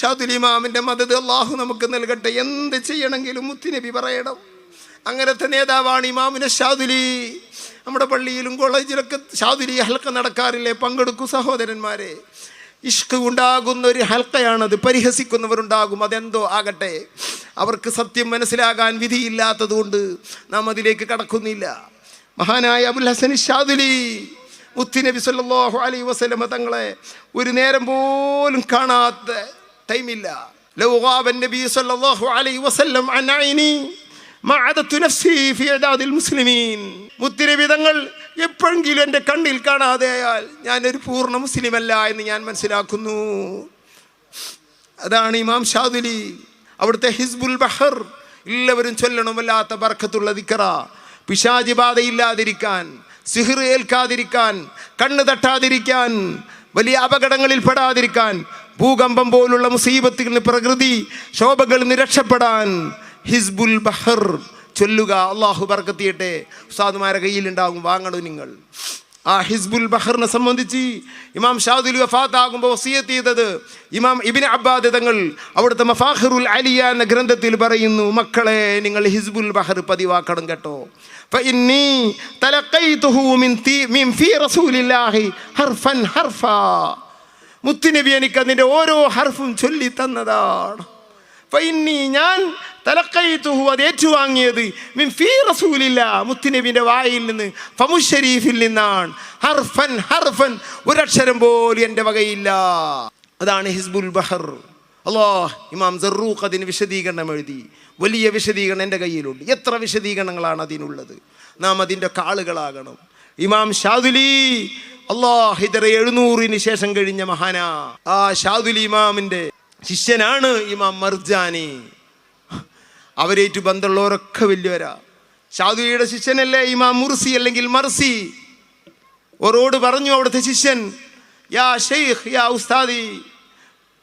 ഷാദുലിമാമിന്റെ മദത് അള്ളാഹു നമുക്ക് നൽകട്ടെ. എന്ത് ചെയ്യണമെങ്കിലും മുത്തുനബി പറയണം. അങ്ങനത്തെ നേതാവാണ് ഇമാമിന് ഷാദുലി. നമ്മുടെ പള്ളിയിലും കോളേജിലൊക്കെ ഷാദുലി ഹൽക്ക നടക്കാറില്ലേ? പങ്കെടുക്കൂ സഹോദരന്മാരെ. ഇഷ്ക് ഉണ്ടാകുന്ന ഒരു ഹൽക്കയാണത്. പരിഹസിക്കുന്നവരുണ്ടാകും. അതെന്തോ ആകട്ടെ. അവർക്ക് സത്യം മനസ്സിലാകാൻ വിധിയില്ലാത്തതുകൊണ്ട് നാം അതിലേക്ക് കടക്കുന്നില്ല. മഹാനായ അബുൽ ഹസൻ ഷാദുലി മുത്തുനബി സല്ലാഹു അലൈ വസല്ലമ തങ്ങളെ ഒരു നേരം പോലും കാണാത്ത ടൈമില്ല ലൗ ഗാബ നബി സല്ലല്ലാഹു അലൈഹി വസല്ലം അൻ ഐനി തങ്ങൾ എപ്പോഴെങ്കിലും എന്റെ കണ്ണിൽ കാണാതെയായാൽ ഞാനൊരു പൂർണ മുസ്ലിമല്ല എന്ന് ഞാൻ മനസ്സിലാക്കുന്നു. അതാണ് ഇമാം ഷാദുലി അവിടുത്തെ ഹിസ്ബുൽ ബഹർ എല്ലാവരും ചൊല്ലണമല്ലാത്ത ബർക്കത്തുള്ള ദിക്കറ. പിശാജി ബാധയില്ലാതിരിക്കാൻ സിഹിർ ഏൽക്കാതിരിക്കാൻ കണ്ണ് തട്ടാതിരിക്കാൻ വലിയ അപകടങ്ങളിൽ പെടാതിരിക്കാൻ ഭൂകമ്പം പോലുള്ള മുസീബത്തുകളിൽ നിന്ന് പ്രകൃതി ശോഭകളിൽ നിന്ന് രക്ഷപ്പെടാൻ ഹിസ്ബുൽ ബഹർ ചൊല്ലുക അള്ളാഹു ബർക്കത്തിയട്ടെ ഉസ്താദുമാരെ കയ്യിലുണ്ടാകും വാങ്ങണു നിങ്ങൾ ആ ഹിസ്ബുൽ ബഹറിനെ സംബന്ധിച്ച് ഇമാം ഷാദുൽ വഫാത്താകുമ്പോൾ വസിയത്ത് ചെയ്തത് ഇമാം ഇബിൻ അബ്ബാദ് തങ്ങൾ അവിടുത്തെ മഫാഹിറുൽ അലിയ എന്ന ഗ്രന്ഥത്തിൽ പറയുന്നു മക്കളെ നിങ്ങൾ ഹിസ്ബുൽ ബഹർ പതിവാക്കണം കേട്ടോ فإني تلقيته من تي من في رسول الله حرفا حرفا മുത്തുനബി എനിക്ക് അതിന്റെ ഓരോ ഹർഫും ചൊല്ലി തന്നതാണ്. ഫൈന്നി ഞാൻ തലക്കൈത്തുഹു അത് ഏറ്റുവാങ്ങിയത് മിൻ ഫീ റസൂലില്ല മുത്തുനബിന്റെ വായിൽ നിന്ന്. ഫമു ഷരീഫിൽ നിന്നാണ്. ഹർഫൻ ഹർഫൻ ഒരക്ഷരം പോലും എന്റെ വകയില്ല. അതാണ് ഹിസ്ബുൽ ബഹർ. അല്ലോ ഇമാം സറൂഖ് അതിന് വിശദീകരണം എഴുതി. വലിയ വിശദീകരണം എന്റെ കയ്യിലുണ്ട്. എത്ര വിശദീകരണങ്ങളാണ് അതിനുള്ളത്? നാം അതിന്റെ കാളുകളാകണം ഇമാം ഷാദുലി ഇതര എഴുന്നൂറിന് ശേഷം കഴിഞ്ഞ മഹാന. ആ ഷാദുലി ഇമാമിന്റെ ശിഷ്യനാണ് ഇമാം മർജാനി. അവരേറ്റു ബന്ധമുള്ളവരൊക്കെ വലിയവരാ. ഷാദുലിയുടെ ശിഷ്യനല്ലേ ഇമാം മുർസി അല്ലെങ്കിൽ മർസി? ഓരോട് പറഞ്ഞു അവിടുത്തെ ശിഷ്യൻ യാ ഷെയ്ഖ് യാ ഉസ്താദി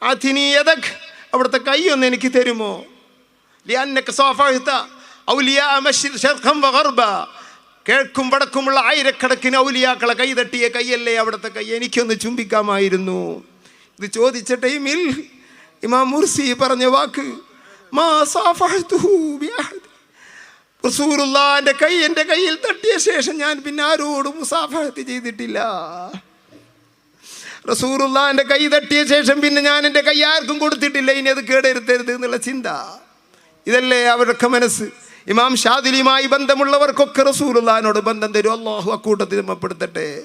അതിനി യദക് അവിടുത്തെ കൈ ഒന്ന് എനിക്ക് തരുമോ? സഫഹത ഔലിയാ കിഴക്കും വടക്കുമുള്ള ആയിരക്കണക്കിന് ഔലിയാക്കളെ കൈ തട്ടിയ കൈയല്ലേ അവിടുത്തെ കൈ? എനിക്കൊന്ന് ചുംബിക്കാമായിരുന്നു. ഇത് ചോദിച്ച ടൈമിൽ ഇമാം മുർസി പറഞ്ഞ വാക്ക് റസൂലുള്ളാന്റെ കൈ എന്റെ കയ്യിൽ തട്ടിയ ശേഷം ഞാൻ പിന്നെ ആരോടും മുസാഫഹത്ത് ചെയ്തിട്ടില്ല. റസൂറുല്ലാന്റെ കൈ തട്ടിയ ശേഷം പിന്നെ ഞാൻ എന്റെ കൈ ആർക്കും കൊടുത്തിട്ടില്ല. ഇനി അത് കേടരുത്തരുത് എന്നുള്ള ചിന്ത. ഇതല്ലേ അവരൊക്കെ മനസ്സ്? ഇമാം ഷാദുലിയുമായി ബന്ധമുള്ളവർക്കൊക്കെ റസൂലുള്ളാനോട് ബന്ധം തരും. അള്ളാഹു അക്കൂട്ടത്തിൽ നമ്മപ്പെടുത്തട്ടെ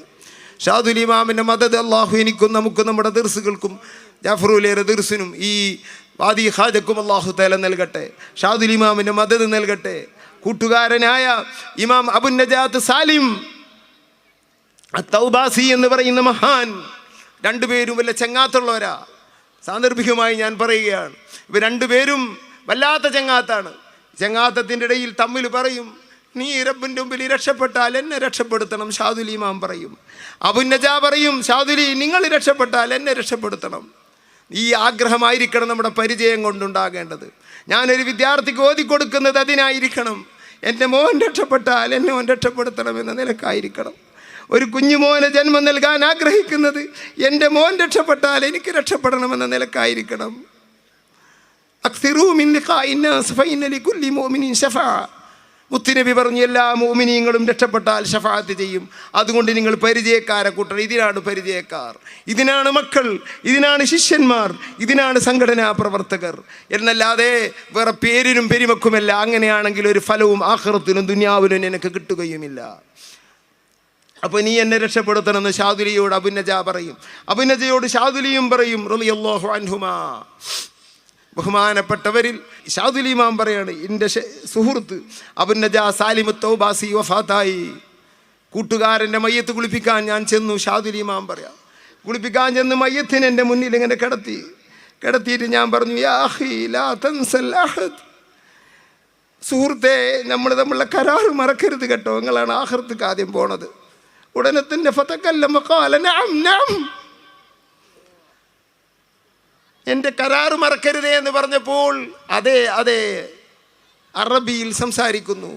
ഷാദുലി ഇമാമിന്റെ മദത് അള്ളാഹു എനിക്കും നമുക്കും നമ്മുടെ ദിർസുകൾക്കും ജാഫറുലേറെ ദിർസിനും ഈ വാദി ഹാജക്കും അള്ളാഹു തല നൽകട്ടെ. ഷാദുൽ ഇമാമിന്റെ മദത് നൽകട്ടെ. കൂട്ടുകാരനായ ഇമാം അബുൻ നജാത്ത് സാലിം തൗബാസി എന്ന് പറയുന്ന മഹാൻ രണ്ടുപേരും വല്ല ചെങ്ങാത്തുള്ളവരാ? സാന്ദർഭികമായി ഞാൻ പറയുകയാണ്. ഇവർ രണ്ടുപേരും വല്ലാത്ത ചെങ്ങാത്താണ്. ചെങ്ങാത്തത്തിന്റെ ഇടയിൽ തമ്മിൽ പറയും നീ റബ്ബിന്റെ മുമ്പിൽ രക്ഷപ്പെട്ടാൽ എന്നെ രക്ഷപ്പെടുത്തണം ഷാദുലി ഇമാം പറയും. അബുന്നജ പറയും ഷാദുലി നിങ്ങൾ രക്ഷപ്പെട്ടാൽ എന്നെ രക്ഷപ്പെടുത്തണം. ഈ ആഗ്രഹമായിരിക്കണം നമ്മുടെ പരിചയം കൊണ്ടുണ്ടാകേണ്ടത്. ഞാനൊരു വിദ്യാർത്ഥിക്ക് ഓതി കൊടുക്കുന്നത് അതിനായിരിക്കണം. എന്റെ മോൻ രക്ഷപ്പെട്ടാൽ എന്നെ മോൻ രക്ഷപ്പെടുത്തണം എന്ന നിലക്കായിരിക്കണം. ഒരു കുഞ്ഞുമോനെ ജന്മം നൽകാൻ ആഗ്രഹിക്കുന്നത് എന്റെ മോൻ രക്ഷപ്പെട്ടാൽ എനിക്ക് രക്ഷപ്പെടണമെന്ന നിലക്കായിരിക്കണം. അക്സിറൂ മിൻ ലിഖാഇ നാസ് ഫഇന്ന ലികുല്ലി മുഅ്മിനിൻ ശഫഅ മുത്തുനബി പറഞ്ഞു എല്ലാ മോമിനിയങ്ങളും രക്ഷപ്പെട്ടാൽ ഷഫാത്ത് ചെയ്യും. അതുകൊണ്ട് നിങ്ങൾ പരിചയക്കാരെ കൂട്ടണം. ഇതിനാണ് പരിചയക്കാർ. ഇതിനാണ് മക്കൾ. ഇതിനാണ് ശിഷ്യന്മാർ. ഇതിനാണ് സംഘടനാ പ്രവർത്തകർ. എന്നല്ലാതെ വേറെ പേരിനും പെരുമക്കുമല്ല. അങ്ങനെയാണെങ്കിൽ ഒരു ഫലവും ആഹ്റത്തിനും ദുനിയാവിനും എനിക്ക് കിട്ടുകയുമില്ല. അപ്പോൾ നീ എന്നെ രക്ഷപ്പെടുത്തണമെന്ന് ഷാദുലിയോട് അബുനജ പറയും. അബുനജയോട് ഷാദുലിയും പറയും റളിയല്ലാഹു അൻഹുമാ. ബഹുമാനപ്പെട്ടവരിൽ ഷാദുലിമാം പറയാണ് എന്റെ സുഹൃത്ത് അബുനജ സാലിമു തൗബാസി വഫാത്തായി. കൂട്ടുകാരന്റെ മയ്യത്ത് കുളിപ്പിക്കാൻ ഞാൻ ചെന്നു ഷാദുലിമാം പറയാം. കുളിപ്പിക്കാൻ ചെന്ന് മയ്യത്തിന് എന്റെ മുന്നിൽ ഇങ്ങനെ കിടത്തി കിടത്തിയിട്ട് ഞാൻ പറഞ്ഞു സുഹൃത്തെ നമ്മൾ തമ്മിലുള്ള കരാറ് മറക്കരുത് കേട്ടോ. നിങ്ങളാണ് ആഹൃത്ത് ആദ്യം പോണത്. ഉടനെ തന്നെ ഫതക്കല്ല മക്കാലം എന്റെ കരാറ് മറക്കരുതേ എന്ന് പറഞ്ഞപ്പോൾ അതെ അതെ അറബിയിൽ സംസാരിക്കുന്നു.